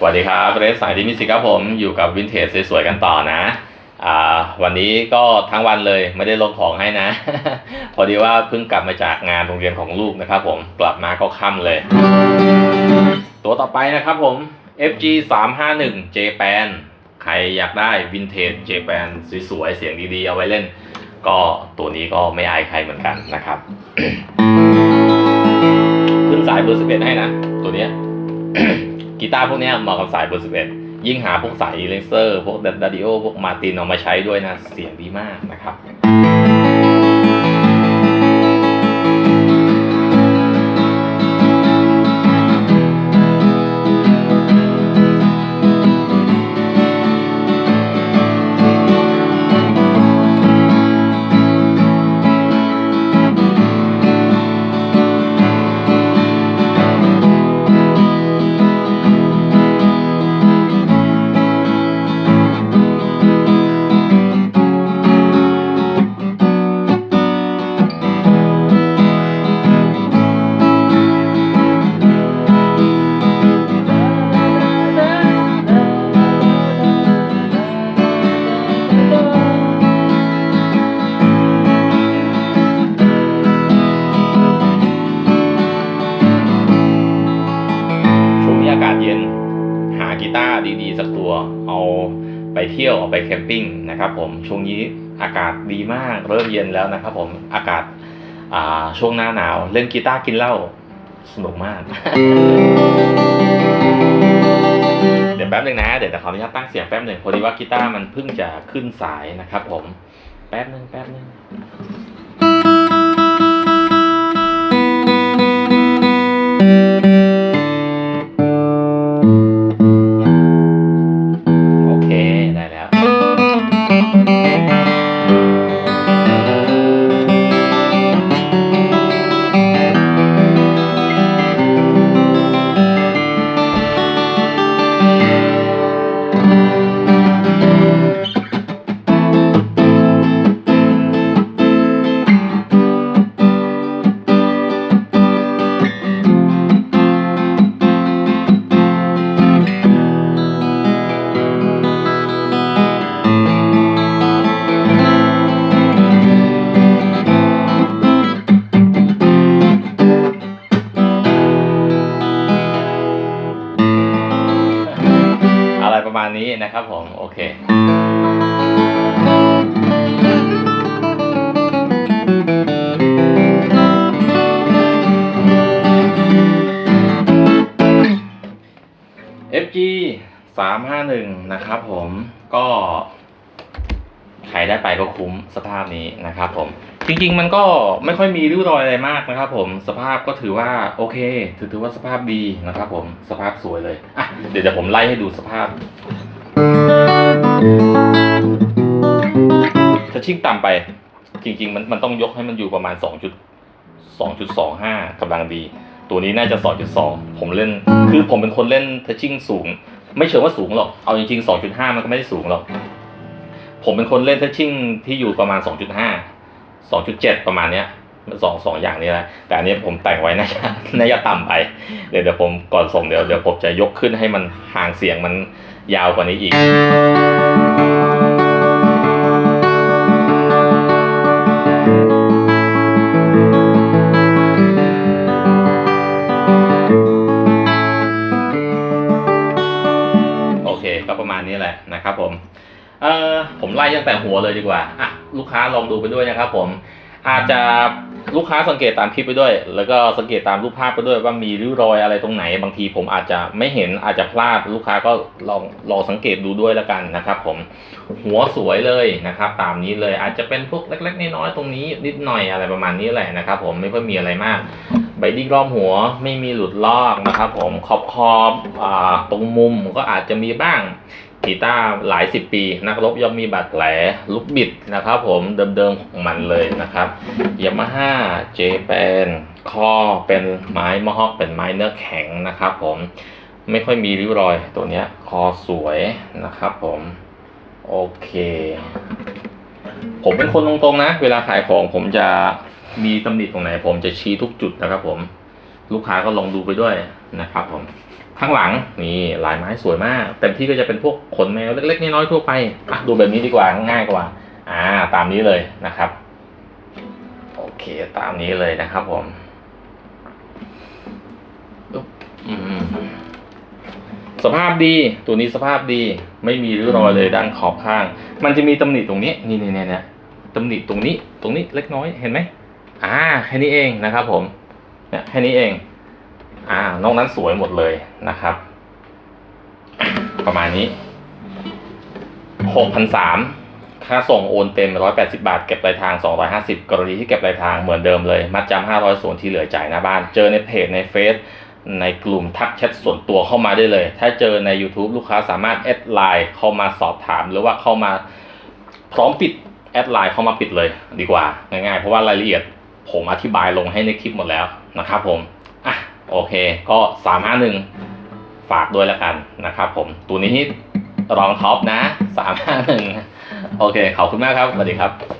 สวัสดีครับเรสสายดิมิสิครับผมอยู่กับวินเทจสวยๆกันต่อนะอ่าวันนี้ก็ทั้งวันเลยไม่ได้ลงของให้นะ พอดีว่าเพิ่งกลับมาจากงานโรงเรียนของลูกนะครับผมกลับมาก็ค่ำเลย ตัวต่อไปนะครับผม FG 3 5 1 Japan ใครอยากได้วินเทจ Japan สวยๆเสียงดีๆ เอาไว้เล่น ก็ตัวนี้ก็ไม่อายใครเหมือนกันนะครับขึ้นสายเบอร์11ให้นะ ตัวเนี้ย กีตาร์พวกนี้เหมาะกับสายเบอร์11ยิ่งหาพวกสายเลเซอร์ พวกดัดิโอพวกมาตินออกมาใช้ด้วยนะ เสียงดีมากนะครับ ตัวเอาไปเที่ยวเอาไปแคมปิ้งนะครับผมช่วงนี้อากาศดีมากเริ่มเย็นแล้วนะครับผมอากาศาช่วงหน้าหนาว เล่นกีตาร์กินเหล้าสนุกมาก เดี๋ยวแป๊บหนึ่งนะ เดี๋ยวขออนุญาตตั้งเสียงแป๊บหนึ่งพอดีว่ากีตาร์มันเพิ่งจะขึ้นสายนะครับผมแป๊บหนึ่งแป๊บหนึ่ง นี้นะครับผม โอเค FG 351นะครับผมก็ใครได้ไปก็คุ้มสภาพนี้นะครับผม จริงๆมันก็ไม่ค่อยมีริ้วรอยอะไรมากนะครับผมสภาพก็ถือว่าโอเค ถือถือว่าสภาพดีนะครับผมสภาพสวยเลยอะเดี๋ยวเดี๋ยวผมไล่ให้ดูสภาพ ถ้าชิ่งต่ำไป จริง ๆ มันมันต้องยกให้มันอยู่ประมาณ 2 2.25กำลังดี ตัวนี้น่าจะ 2.2 ผมเล่น คือผมเป็นคนเล่นทัชชิ่งสูง ไม่เชิงว่าสูงหรอกเอาจริง ๆ 2.5 มันก็ไม่ได้สูงหรอก ผมเป็นคนเล่นทัชชิ่งที่อยู่ประมาณ 2.5 2.7 ประมาณเนี้ย สองสองอย่างนี้แหละแต่อันนี้ผมแต่งไว้น่าจะน่าจะต่ำไป เดี๋ยวเดี๋ยวผมก่อนส่งเดี๋ยวเดี๋ยวผมจะยกขึ้นให้มันห่างเสียงมันยาวกว่านี้อีกโอเคก็ประมาณนี้แหละนะครับผม เอ่อ ผมไล่ตั้งแต่หัวเลยดีกว่า อะ ลูกค้าลองดูไปด้วยนะครับผม อาจจะ ลูกค้าสังเกตตามคลิปไปด้วย แล้วก็สังเกตตามรูปภาพไปด้วยว่ามีริ้วรอยอะไรตรงไหน บางทีผมอาจจะไม่เห็นอาจจะพลาดลูกค้าก็ลองลองสังเกตดูด้วยแล้วกันนะครับ ผมหัวสวยเลยนะครับ ตามนี้เลยอาจจะเป็นพวกเล็ก ๆน้อยๆตรงนี้นิดหน่อยอะไรประมาณนี้แหละนะครับ ผมไม่ค่อยมีอะไรมากใบดิ้งรอบหัวไม่มีหลุดลอกนะครับ ผมขอบขอบอตรงมุมก็อาจจะมีบ้าง กีตาร์หลายสิบปี นักรบย่อมมีบาดแผลลูกบิดนะครับผมเดิมๆของมันเลยนะครับยามาฮ่าเจแปนคอเป็นไม้มะฮอกเป็นไม้เนื้อแข็งนะครับผมไม่ค่อยมีริ้วรอยตัวเนี้ยคอสวยนะครับผมโอเค ผมเป็นคนตรงๆนะ เวลาขายของผมจะมีตำหนิตรงไหน ผมจะชี้ทุกจุดนะครับผม ลูกค้าก็ลองดูไปด้วยนะครับผม ข้างหลังนี่ลายไม้สวยมากเต็มที่ก็จะเป็นพวกขนแมวเล็กๆน้อยๆทั่วไปอะดูแบบนี้ดีกว่าง่ายกว่า อ่า ตามนี้เลยนะครับ โอเคตามนี้เลยนะครับผมสภาพดีตัวนี้สภาพดีไม่มีริ้วรอยเลยด้านขอบข้าง มันจะมีตำหนิตรงนี้นี่นี่เนี่ยเนี่ยตำหนิตรงนี้ตรงนี้เล็กน้อยเห็นไหมอ่าแค่นี้เองนะครับผมเนี่ยแค่นี้เอง อ่านอกนั้นสวยหมดเลยนะครับ ประมาณนี้หกพันสามค่าส่งโอนเต็มร้อยแปดสิบาท เก็บปลายทางสองร้อยห้าสิบกรณีที่เก็บปลายทางเหมือนเดิมเลย มัดจำห้าร้อยส่วนที่เหลือจ่ายหน้าบ้าน เจอในเพจในเฟซในกลุ่มทักแชทส่วนตัวเข้ามาได้เลย ถ้าเจอใน YouTube ลูกค้าสามารถแอดไลน์เข้ามาสอบถาม หรือว่าเข้ามาพร้อมปิดแอดไลน์เข้ามาปิดเลยดีกว่า ง่ายๆ เพราะว่ารายละเอียดผมอธิบายลงให้ในคลิปหมดแล้วนะครับผม โอเค ก็สามห้าหนึ่งฝากด้วยแล้วกันนะครับผม ตัวนี้รองท็อปนะสามห้าหนึ่งโอเค ขอบคุณมากครับ สวัสดีครับ